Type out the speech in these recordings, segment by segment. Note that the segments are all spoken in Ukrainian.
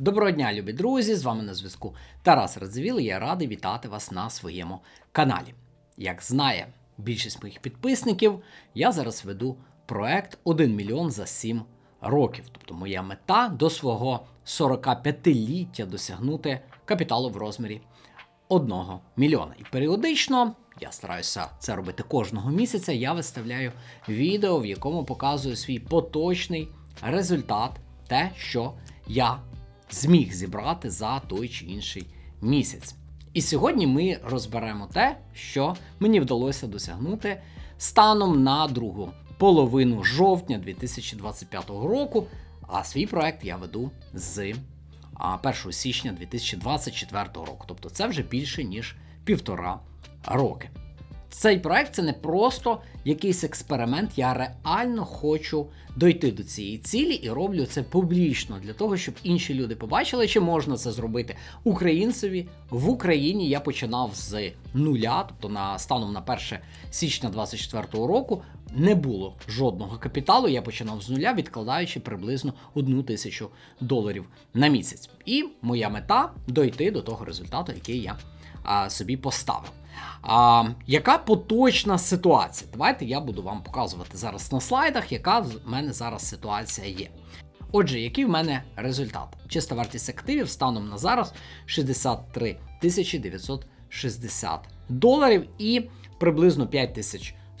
Доброго дня, любі друзі! З вами на зв'язку Тарас Радзивіл. Я радий вітати вас на своєму каналі. Як знає більшість моїх підписників, я зараз веду проект 1 мільйон за 7 років. Тобто, моя мета до свого 45-ліття досягнути капіталу в розмірі 1 мільйона. І періодично я стараюся це робити кожного місяця. Я виставляю відео, в якому показую свій поточний результат, те, що я зміг зібрати за той чи інший місяць. І сьогодні ми розберемо те, що мені вдалося досягнути станом на другу половину жовтня 2025 року. А свій проект я веду з 1 січня 2024 року. Тобто це вже більше ніж півтора роки. Цей проект це не просто якийсь експеримент. Я реально хочу дойти до цієї цілі і роблю це публічно для того, щоб інші люди побачили, чи можна це зробити українцеві в Україні. Я починав з нуля, тобто на станом на 1 січня 2024 року. Не було жодного капіталу. Я починав з нуля, відкладаючи приблизно одну тисячу доларів на місяць. І моя мета дойти до того результату, який я а, собі поставив. А, Яка поточна ситуація? Давайте я буду вам показувати зараз на слайдах, яка в мене зараз ситуація є. Отже, який в мене результат? Чиста вартість активів станом на зараз 63 960 доларів, і приблизно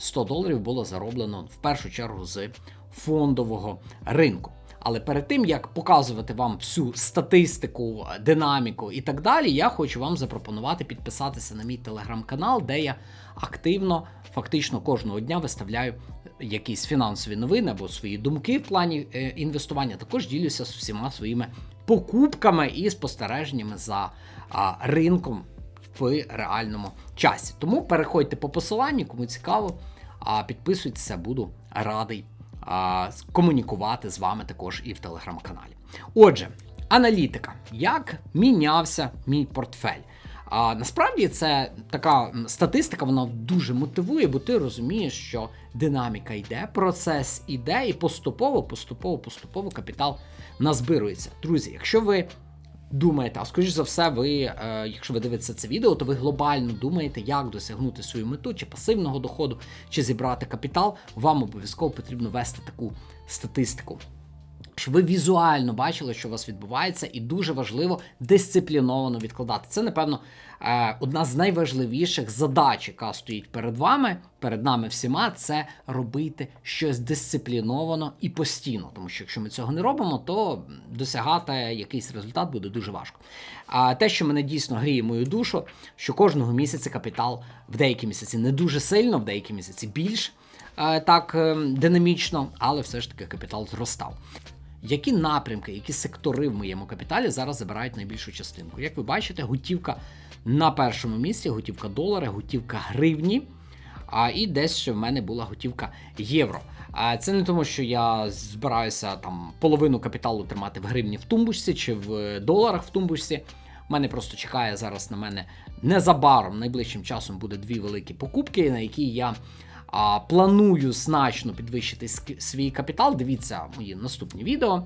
5100 доларів було зароблено в першу чергу з фондового ринку. Але перед тим як показувати вам всю статистику, динаміку і так далі, я хочу вам запропонувати підписатися на мій телеграм-канал, де я активно, фактично кожного дня виставляю якісь фінансові новини або свої думки в плані е, інвестування. Також ділюся з всіма своїми покупками і спостереженнями за ринком в реальному часі. Тому переходьте по посиланню, кому цікаво, а підписуйтеся, буду радий а, комунікувати з вами також і в телеграм-каналі. Отже, аналітика. Як мінявся мій портфель? А насправді це така статистика, вона дуже мотивує, бо ти розумієш, що динаміка йде, процес іде, і поступово, поступово, поступово капітал назбирується. Друзі, якщо ви думаєте, а скоріш за все, ви, е, якщо ви дивитеся це відео, то ви глобально думаєте, як досягнути свою мету, чи пасивного доходу, чи зібрати капітал, вам обов'язково потрібно вести таку статистику. Щоб ви візуально бачили, що у вас відбувається, і дуже важливо дисципліновано відкладати. Це, напевно, е, одна з найважливіших задач, яка стоїть перед вами, перед нами всіма, це робити щось дисципліновано і постійно. Тому що якщо ми цього не робимо, то досягати якийсь результат буде дуже важко. А те, що мене дійсно гріє мою душу, що кожного місяця капітал в деякі місяці не дуже сильно, в деякі місяці більш е, так ем, динамічно, але все ж таки капітал зростав. Які напрямки, які сектори в моєму капіталі зараз забирають найбільшу частинку? Як ви бачите, готівка на першому місці, готівка долари, готівка гривні. А і десь ще в мене була готівка євро. А це не тому, що я збираюся там половину капіталу тримати в гривні в тумбочці чи в доларах в тумбочці. У мене просто чекає зараз на мене незабаром, найближчим часом буде дві великі покупки, на які я а, планую значно підвищити свій капітал. Дивіться мої наступні відео.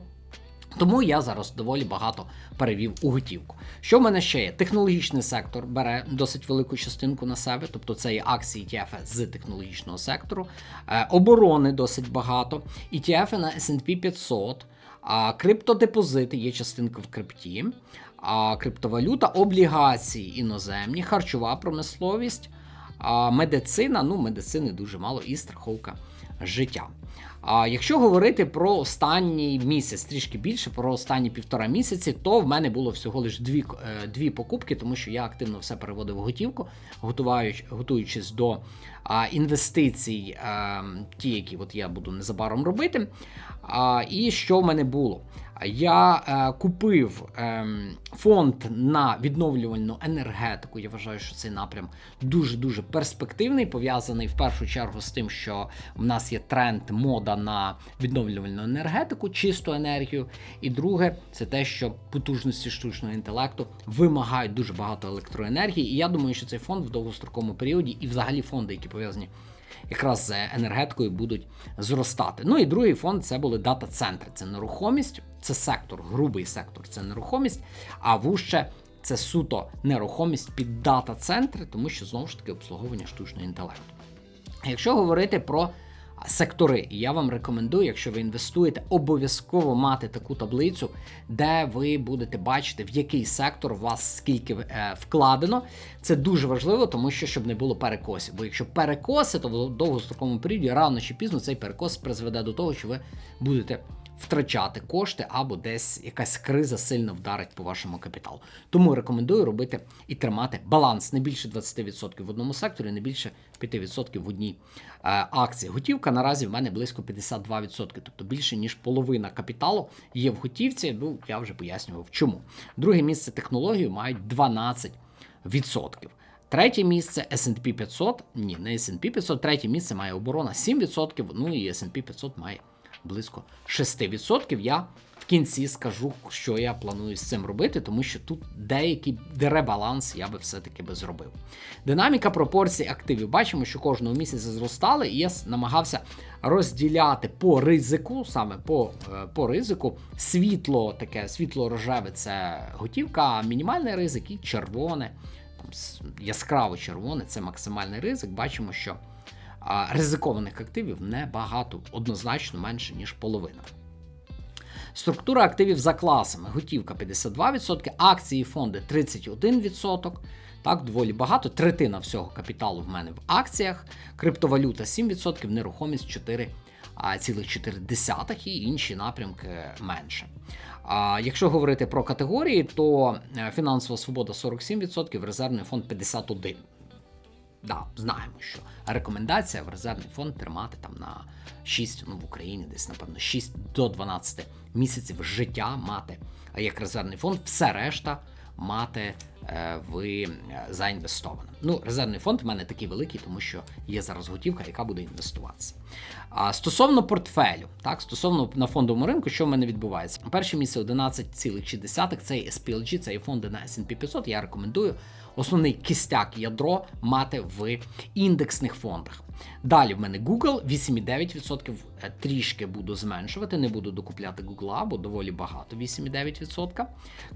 Тому я зараз доволі багато перевів у готівку. Що в мене ще є? Технологічний сектор бере досить велику частинку на себе, тобто це є акції ETF з технологічного сектору, е, оборони досить багато, ETF на SP 500, а криптодепозити є частинка в крипті, а криптовалюта, облігації іноземні, харчова промисловість. А медицина, ну, медицини дуже мало і страховка життя. А якщо говорити про останній місяць, трішки більше, про останні півтора місяці, то в мене було всього лише дві е, дві покупки, тому що я активно все переводив в готівку, готуючи, готуючись до а, інвестицій, а, ем, ті, які от я буду незабаром робити. А, І що в мене було? Я е, купив е, фонд на відновлювальну енергетику. Я вважаю, що цей напрям дуже-дуже перспективний, пов'язаний в першу чергу з тим, що в нас є тренд мода на відновлювальну енергетику, чисту енергію. І друге, це те, що потужності штучного інтелекту вимагають дуже багато електроенергії. І я думаю, що цей фонд в довгостроковому періоді і взагалі фонди, які пов'язані якраз з енергетикою будуть зростати. Ну і другий фонд це були дата-центри. Це нерухомість, це сектор, грубий сектор, це нерухомість, а вуще це суто нерухомість під дата-центри, тому що знову ж таки обслуговування штучного інтелекту. Якщо говорити про сектори, і я вам рекомендую, якщо ви інвестуєте, обов'язково мати таку таблицю, де ви будете бачити, в який сектор у вас скільки е, вкладено. Це дуже важливо, тому що щоб не було перекосів. Бо якщо перекоси, то в довгостроковому періоді рано чи пізно цей перекос призведе до того, що ви будете втрачати кошти або десь якась криза сильно вдарить по вашому капіталу. Тому рекомендую робити і тримати баланс не більше 20% в одному секторі, не більше 5% в одній е, акції. Готівка наразі в мене близько 52%, тобто більше ніж половина капіталу є в готівці. Ну я вже пояснював, чому. Друге місце технології мають 12%. Третє місце S&P 500, ні, не S&P 500, третє місце має оборона 7%, ну і S&P 500 має близько 6%. Я в кінці скажу, що я планую з цим робити, тому що тут деякий деребаланс я би все-таки би зробив. Динаміка пропорцій активів. Bачимо, що кожного місяця зростали, і я намагався розділяти по ризику, саме по е, по ризику, світло таке, світло-рожеве це готівка, а мінімальний ризик і червоне, там яскраво червоне це максимальний ризик. Бачимо, що ризикованих активів небагато, однозначно менше, ніж половина. Структура активів за класами: готівка 52%, акції фонди 31%. Так, доволі багато. Третина всього капіталу в мене в акціях, криптовалюта 7%, нерухомість 4,4 і інші напрямки менше. А Якщо говорити про категорії, то е, фінансова свобода 47%, резервний фонд 51%. Да, знаємо, що рекомендація в резервний фонд тримати там на 6, ну в Україні десь, напевно, 6 до 12 місяців життя мати як резервний фонд, все решта мати ви е, заінвестовано. Ну, резервний фонд в мене такий великий, тому що є зараз готівка, яка буде інвестуватися. А стосовно портфелю, так, стосовно на фондовому ринку, що в мене відбувається? Перше місце 11,6 це SPLG, це є фонди на S&P 500. Я рекомендую основний кістяк ядро мати в індексних фондах. Далі в мене Google 8,9%. Е, трішки буду зменшувати, не буду докупляти Google, бо доволі багато 8,9%.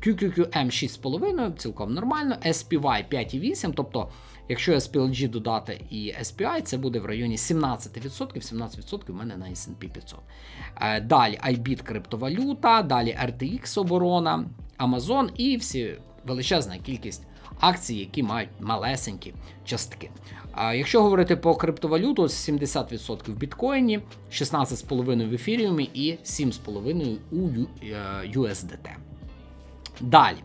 QQQM 6,5%, цілком нормально. SPY 5,8%. Тобто, якщо SPLG додати і SPI, це буде в районі 17%. 17% в мене на SP 500. Е, далі iBit криптовалюта, далі RTX оборона, Amazon і всі величезна кількість акцій, які мають малесенькі частки. А якщо говорити по криптовалюту, 70% в біткоїні, 16,5% в ефіріумі і 7,5% у USDT. Е, Далі.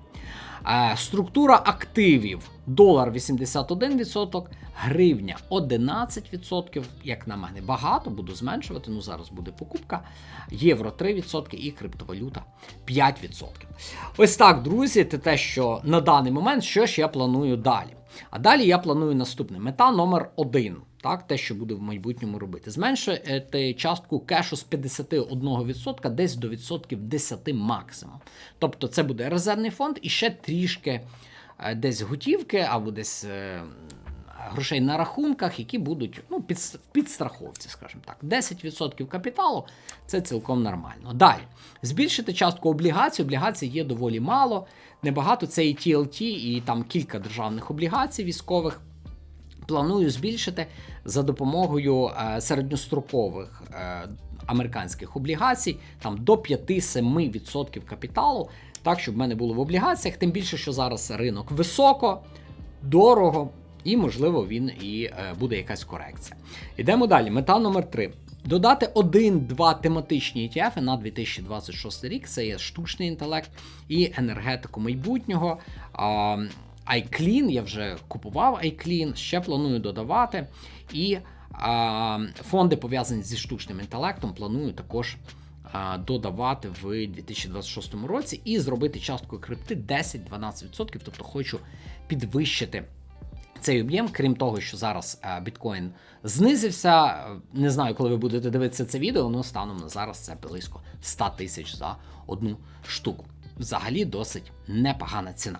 Е, структура активів: долар 81%, гривня 11%, як на мене, багато, буду зменшувати. Ну зараз буде покупка. Євро 3% і криптовалюта 5%. Ось так, друзі, це те, що на даний момент, що ж я планую далі. А далі я планую наступне. Мета номер 1 так, те, що буде в майбутньому робити. Зменшити частку кешу з 51% десь до відсотків 10 максимум. Тобто це буде резервний фонд і ще трішки е, десь готівки або десь. Е, грошей на рахунках, які будуть ну, під, підстраховці, скажімо так. 10% капіталу це цілком нормально. Далі, збільшити частку облігацій. Облігацій є доволі мало, небагато. Це і TLT, і там кілька державних облігацій військових. Планую збільшити за допомогою е, середньострокових американських облігацій там до 5-7% капіталу, так щоб в мене було в облігаціях, тим більше, що зараз ринок високо, дорого, і, можливо, він і е, буде якась корекція. Йдемо далі. Мета номер 3 Додати один-два тематичні ETF на 2026 рік це є штучний інтелект і енергетику майбутнього iClean, я вже купував iClean, ще планую додавати. І фонди, пов'язані зі штучним інтелектом, планую також додавати в 2026 році і зробити частку крипти 10-12%. Тобто хочу підвищити. Цей об'єм, крім того, що зараз біткоін знизився. Не знаю, коли ви будете дивитися це відео, але станом на зараз це близько 100 тисяч за одну штуку. Взагалі досить непогана ціна.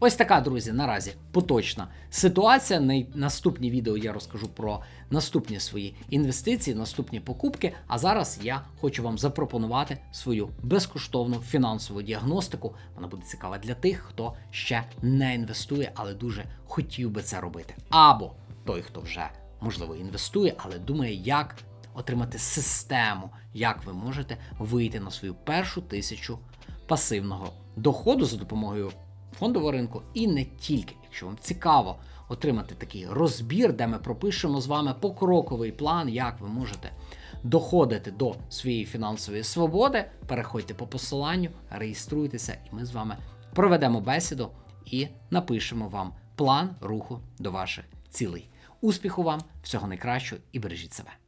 Ось така, друзі, наразі поточна ситуація. На наступні відео я розкажу про наступні свої інвестиції, наступні покупки. А зараз я хочу вам запропонувати свою безкоштовну фінансову діагностику. Вона буде цікава для тих, хто ще не інвестує, але дуже хотів би це робити. Або той, хто вже можливо інвестує, але думає, як отримати систему, як ви можете вийти на свою першу тисячу пасивного доходу за допомогою фондового ринку, і не тільки. Якщо вам цікаво отримати такий розбір, де ми пропишемо з вами покроковий план, як ви можете доходити до своєї фінансової свободи, переходьте по посиланню, реєструйтеся, і ми з вами проведемо бесіду і напишемо вам план руху до ваших цілей. Успіху вам, всього найкращого і бережіть себе.